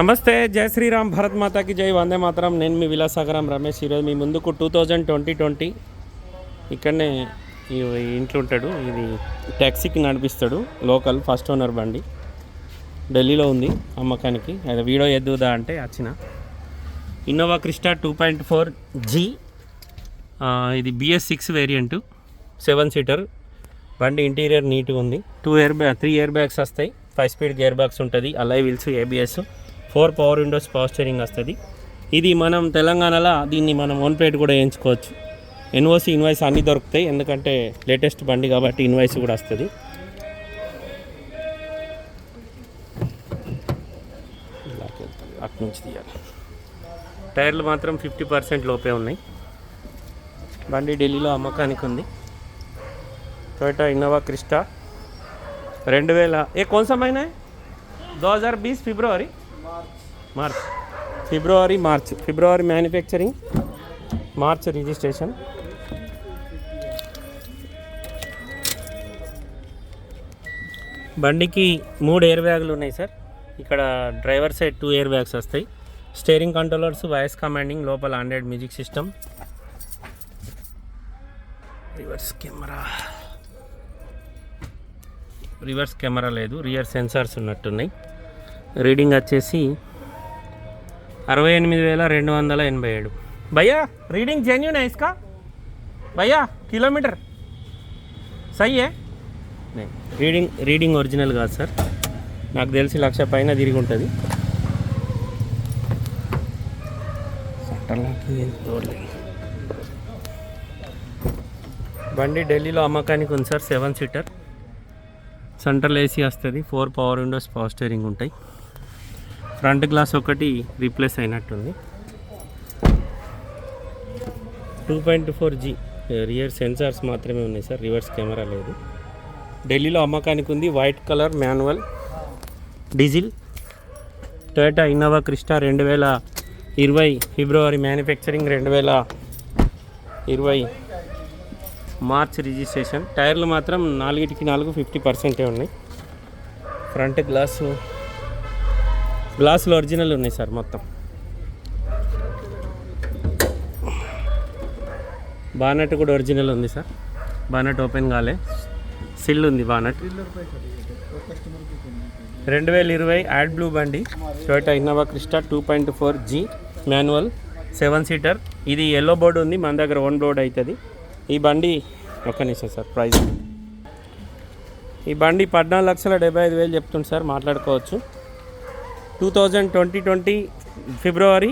నమస్తే జై శ్రీరామ్ భరత్ మాతాకి జై వందే మాత్రం. నేను మీ విలాసాగరం రమేష్. ఈరోజు మీ ముందుకు టూ థౌజండ్ ట్వంటీ ట్వంటీ. ఇక్కడనే ఈ ఇంట్లో ఉంటాడు. ఇది ట్యాక్సీకి నడిపిస్తాడు. లోకల్ ఫస్ట్ ఓనర్ బండి. ఢిల్లీలో ఉంది అమ్మకానికి. అది వీడియో ఎద్దుదా అంటే వచ్చిన Innova Crysta two point four G. ఇది BS six variant. Seven seater. బండి ఇంటీరియర్ నీట్గా ఉంది. Two air bag three air bags వస్తాయి. ఫైవ్ స్పీడ్ గేర్ బ్యాగ్స్ ఉంటుంది. Alloy wheels ABS four power windows power steering వస్తుంది. ఇది మనం తెలంగాణలో దీన్ని మనం ఓన్ ప్లేట్ కూడా వేయించుకోవచ్చు. ఎన్ఓసి ఇన్వాయిస్ అన్నీ దొరుకుతాయి. ఎందుకంటే లేటెస్ట్ బండి కాబట్టి ఇన్వాయిస్ కూడా వస్తుంది. అటు నుంచి తీయాలి. టైర్లు మాత్రం ఫిఫ్టీ పర్సెంట్ లోపే ఉన్నాయి. బండి ఢిల్లీలో అమ్మకానికి ఉంది. టొయటా ఇన్నోవా క్రిస్టా రెండు వేల ఏ కొంచెమైనా దో హజార్ బీస్ February? March. February March. February manufacturing March registration. బండికి మూడు ఎయిర్ బ్యాగులు ఉన్నాయి సార్. ఇక్కడ driver side two air bags వస్తాయి. స్టీరింగ్ కంట్రోలర్స్ వాయిస్ కమాండింగ్ లోపల android music system. Reverse camera. Reverse camera లేదు రియర్ సెన్సార్స్ ఉన్నట్టున్నాయి. రీడింగ్ వచ్చేసి అరవై ఎనిమిది వేల రెండు వందల ఎనభై ఏడు. భయ్యా రీడింగ్ జెన్యున్ ఐస్కా భయ్యా కిలోమీటర్? సయ్యే? రీడింగ్ రీడింగ్ ఒరిజినల్ కాదు సార్. నాకు తెలిసి లక్ష పైన తిరిగి ఉంటుంది. బండి ఢిల్లీలో అమ్మకానికి ఉంది sir seven seater. Central AC వస్తుంది four power windows power steering ఉంటాయి. ఫ్రంట్ గ్లాస్ ఒకటి రీప్లేస్ అయినట్టుంది. Two point four G rear sensors మాత్రమే ఉన్నాయి సార్ రివర్స్ కెమెరా లేదు. ఢిల్లీలో అమ్మకానికి ఉంది white colour manual diesel. Toyota Innova Crysta రెండు వేల ఇరవై ఫిబ్రవరి మ్యానుఫ్యాక్చరింగ్ రెండు వేల ఇరవై మార్చ్ రిజిస్ట్రేషన్. టైర్లు మాత్రం నాలుగిటికి నాలుగు ఫిఫ్టీ పర్సెంటే ఉన్నాయి. ఫ్రంట్ గ్లాసు గ్లాసులు ఒరిజినల్ ఉన్నాయి సార్ మొత్తం. బానట్ కూడా ఒరిజినల్ ఉంది సార్. బానట్ ఓపెన్ కాలే. సిల్ ఉంది బానట్. రెండు వేల ఇరవై యాడ్ బ్లూ బండి. Toyota Innova Crysta two point four G manual seven seater. ఇది ఎల్లో బోర్డు ఉంది మన దగ్గర ఓన్ బోర్డు అవుతుంది ఈ బండి ఒక్క నిమిషం సార్ ప్రైస్ ఈ బండి పద్నాలుగు లక్షల డెబ్బై ఐదు వేలు చెప్తుంది సార్ మాట్లాడుకోవచ్చు. Two thousand twenty twenty February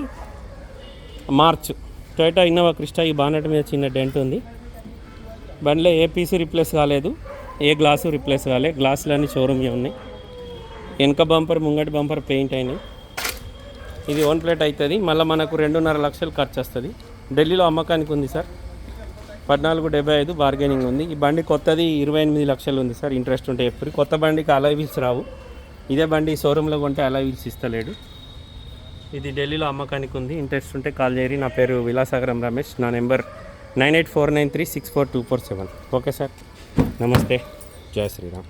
March Toyota Innova Crysta ఈ బానెట్ మీద చిన్న డెంట్ ఉంది. బండిలో ఏ పీసు రిప్లేస్ కాలేదు. ఏ గ్లాసు రిప్లేస్ కాలేదు గ్లాసులన్నీ షోరూమ్ ఉన్నాయి. వెనక బంపర్ ముంగటి బంపర్ పెయింట్ అయినాయి. ఇది ఓన్ ప్లేట్ అవుతుంది మళ్ళీ మనకు రెండున్నర లక్షలు ఖర్చు వస్తుంది. ఢిల్లీలో అమ్మకానికి ఉంది సార్. పద్నాలుగు డెబ్బై ఐదు బార్గెనింగ్ ఉంది. ఈ బండి కొత్తది ఇరవై ఎనిమిది లక్షలు ఉంది సార్. ఇంట్రెస్ట్ ఉంటే ఎప్పుడు. కొత్త బండికి అలా రావు. ఇదే బండి షోరూంలో కొంటే అలా వీల్స్ ఇస్తలేడు. ఇది ఢిల్లీలో అమ్మకానికి ఉంది. ఇంట్రెస్ట్ ఉంటే కాల్ చేయరి నా పేరు విలాసాగరం రమేష్. నా number nine eight four nine three six four two four seven. Okay sir. నమస్తే. జయ శ్రీరామ్.